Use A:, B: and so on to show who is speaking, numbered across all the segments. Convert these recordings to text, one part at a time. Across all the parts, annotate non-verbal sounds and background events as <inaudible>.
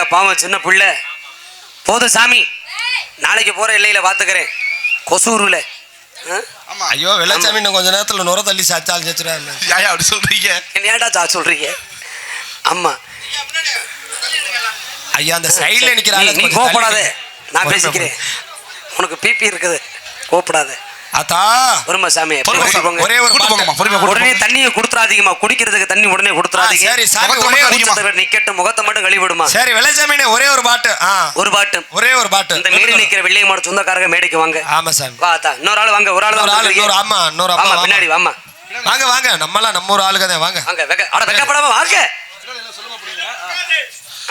A: ஐயா பாவம் சின்ன பிள்ளை. போதும் சாமி. நாளைக்கு போற இல்லையில பாத்துக்கிறேன். கொசூருல?
B: ஆமா.
C: ஐயோ வெள்ளச்சாமி இன்னும் கொஞ்ச நேரத்துல நுர தள்ளி சாச்சால் செச்சுறாரு
B: ஏன் அப்படி சொல்றீங்க.
A: என்னையாடா சா சொல்றீங்க? ஆமா
C: ஐயா அந்த சைடுல
A: நீ-
C: நிக்கிறாங்க
A: நீ கோப்படாத நான் பேசிக்கிறேன். உனக்கு பிபி இருக்குது. கோப்படாத
C: அத்தா
A: பொறுமை சாமி.
C: ஒரே ஒரு
A: உடனே. தண்ணியை கொடுத்துறாதீங்கம்மா. குடிக்கிறதுக்கு தண்ணி உடனே கொடுத்துறாதீங்க.
C: சரி சாமி ஒரே ஒரு
A: நிக்கட்டும் முகத்தை மட்டும் கழுவிடுமா
C: சரி வெள்ளச்சாமி ஒரே ஒரு பாட்டு. ஆ.
A: ஒரு பாட்டு.
C: ஒரே ஒரு பாட்டு.
A: இந்த மேடை நிக்கிற வெள்ளையமாட சொந்தக்காரங்க மேடைக்கு வாங்க.
C: ஆமா சாமி.
A: வா அத்தா இன்னொரு ஆள் வாங்க ஒரு ஆள் தான்
C: ஆள். இன்னொரு ஆமா இன்னொரு
A: ஆமா. பின்னாடி வாமா
C: வாங்க வாங்க நம்மலாம் நம்ம ஒரு ஆளுங்க தான் வாங்க.
A: வாங்க வெக்க அட வெக்கப்படாம வாங்க.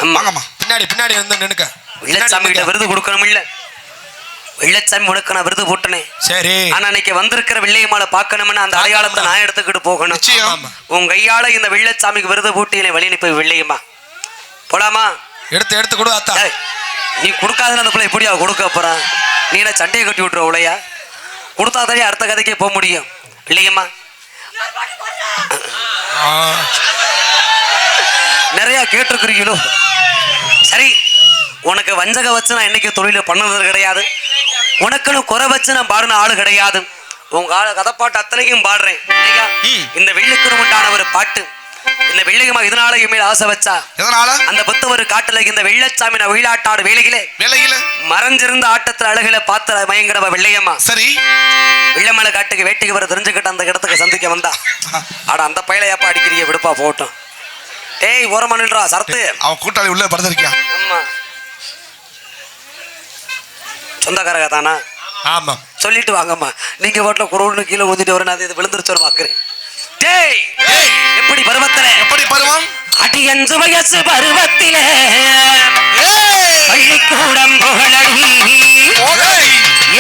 A: ஆமா
B: வாங்கம்மா
C: பின்னாடி பின்னாடி வந்து நின்னுக்க.
A: கிட்ட விருது கொடுக்கணும் இல்ல வெள்ளச்சாமி உனக்கு நான் விருது போட்டனே.
C: சரி.
A: ஆனா இன்னைக்கு வந்திருக்கிற வெள்ளையமாலை பார்க்கணும்னு அந்த அடையாளத்தை நான் எடுத்துக்கிட்டு போகணும். உன் கையால இந்த வெள்ளச்சாமிக்கு விருது போட்டியில வழி அனுப்பி வெள்ளையம்மா. போலாமா?
C: எடுத்து எடுத்து கொடு அத்தா.
A: நீ கொடுக்காதுன்னு அந்த பிள்ளை எப்படியா கொடுக்க போறான் நீ என்ன சண்டையை கட்டி விட்டுற உலையா? கொடுத்தா தானே அடுத்த கதைக்கே போக முடியும். இல்லையம்மா. நிறைய கேட்டிருக்கிறீங்களோ? சரி உனக்கு வஞ்சக வச்சு நான் என்னைக்கு தொழில பண்ணது கிடையாது. உனக்குன்னு குறை வச்சு நான் பாடின ஆளு கிடையாது. உங்க ஆளு கதைப்பாட்டு அத்தனையும் பாடுறேன். இந்த வெள்ளிக்குரு உண்டான ஒரு பாட்டு. இந்த வெள்ளியம்மா இதனால மேல ஆசை வச்சா.
B: எதனால?
A: அந்த புத்தவர் காட்டுல இந்த வெள்ளச்சாமி நான் வெயிலாட்டாடு வேலையிலே.
B: வேலையில?
A: மறைஞ்சிருந்த ஆட்டத்துல அழகில பார்த்த மயங்கடவ வெள்ளையம்மா.
B: சரி.
A: வெள்ளமலை காட்டுக்கு வேட்டைக்கு வர தெரிஞ்சுக்கிட்ட அந்த இடத்துக்கு சந்திக்க வந்தா. <laughs> ஆட அந்த பையல ஏப்பா அடிக்கிறிய விடுப்பா போட்டோம் ஏய் ஓரமா நின்றா சரத்து.
B: அவன் கூட்டாளி உள்ள படுத்திருக்கான்
A: ஆமா சொந்தக்காரங்க தானா?
C: ஆமா.
A: சொல்லிட்டு வாங்கம்மா. நீங்க வீட்டுல குரோன்னு கீழே ஊதிட்டு வரேன் அது இது விழுந்துருச்சோன்னு பாக்குறேன் டேய் எப்படி பருவத்துல?
B: எப்படி பருவம்?
A: அடி அஞ்சு வயசு பருவத்திலே பள்ளிக்கூடம் புகழடி.
B: ஓடேய்.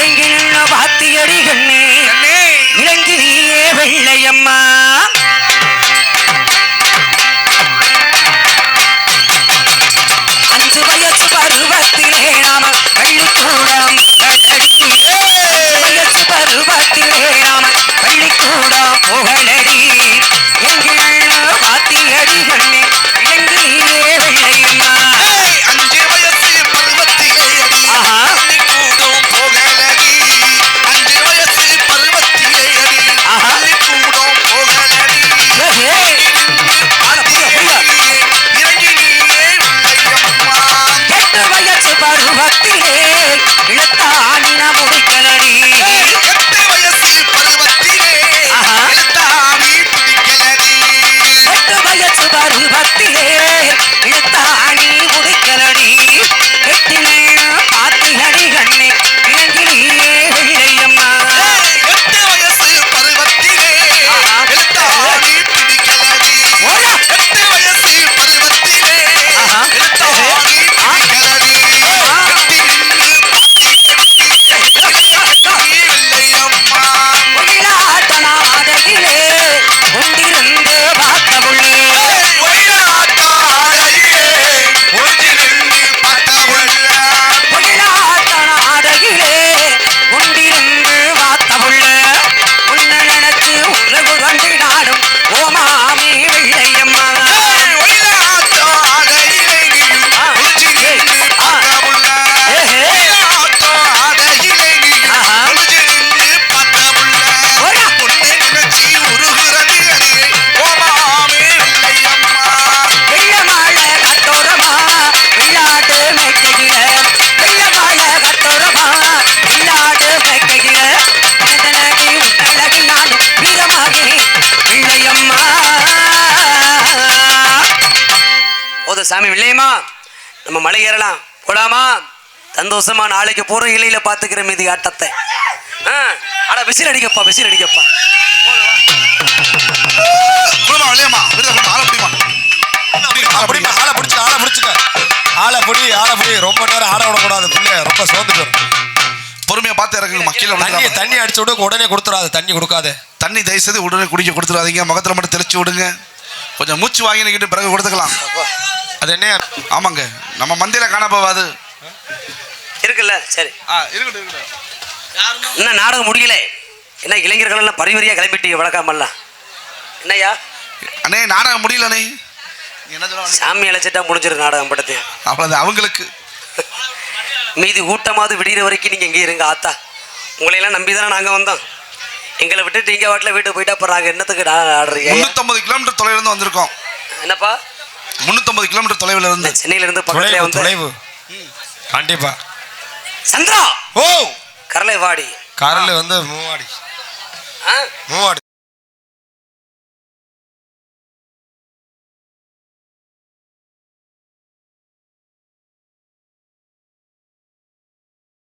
A: எங்கி நின்ன வாத்தியடி கண்ணே. இளங்கிரியே வெள்ளையம்மா. பருவத்திலே இழுத்தாணி போதும் சாமி வெள்ளையம்மா நம்ம மலை ஏறலாம். போலாமா? சந்தோஷமா நாளைக்கு போற இலையில பாத்துக்கிற மீதி ஆட்டத்தை. ஆ, அட விசில் அடிக்கப்பா விசில் அடிக்கப்பா.
B: ஆள
C: ஆளை பிடிச்சிக்க. ஆளை பிடி ஆளை பிடி. ரொம்ப நேரம் ஆட விடக்கூடாது பிள்ளை. ரொம்ப சோர்ந்துட்டு.
B: பொறுமையா பார்த்து இறக்குங்கம்மா கீழே
C: தண்ணி. தண்ணி அடிச்சு விடு உடனே கொடுத்துறாது தண்ணி கொடுக்காது.
B: தண்ணி தயவு செய்து உடனே குடிக்க கொடுத்துடாதீங்க. முகத்துல மட்டும் தெளிச்சு விடுங்க. கொஞ்சம் மூச்சு வாங்கினுக்கிட்டு பிறகு கொடுத்துக்கலாம்.
C: அது என்ன?
B: ஆமாங்க. நம்ம மந்தியில காண போவாது
A: இருக்குல்ல? சரி.
B: ஆ இருக்கட்டும் இருக்கட்டும்.
A: இன்னும் நாடகம் முடியல? என்ன இளைஞர்கள் எல்லாம் பரிவரியா கிளம்பிட்டீங்க வழக்காமல்லாம் என்னய்யா?
B: அண்ணே நாடகம் முடியலண்ணே?
A: சாமி அழைச்சிட்டா முடிஞ்சிரு நாடகம் படத்தை.
B: அவ்வளவுதான் அவங்களுக்கு.
A: மீதி ஊட்டமாவது விடிகிற வரைக்கும் நீங்கள் எங்கே இருங்க ஆத்தா? உங்களையெல்லாம் நம்பி தானே நாங்கள் வந்தோம். எங்களை விட்டுட்டு இங்கே வாட்டில் வீட்டுக்கு போயிட்டா அப்புறம் நாங்கள் என்னத்துக்கு ஆடுறீங்க?
B: முன்னூத்தம்பது கிலோமீட்டர் தொலைவில் இருந்து வந்திருக்கோம்.
A: என்னப்பா?
B: முன்னூத்தம்பது கிலோமீட்டர் தொலைவில் இருந்து
A: நான் சென்னையிலேருந்து பக்கத்துலேயே
C: தொலைவு
A: வந்து
C: தொலைவு. கண்டிப்பா.
A: சந்திரா!
C: ஓ!
A: கரலை வாடி
C: காரில் வந்து மூவாடி.
A: ஆ?
C: மூவாடி.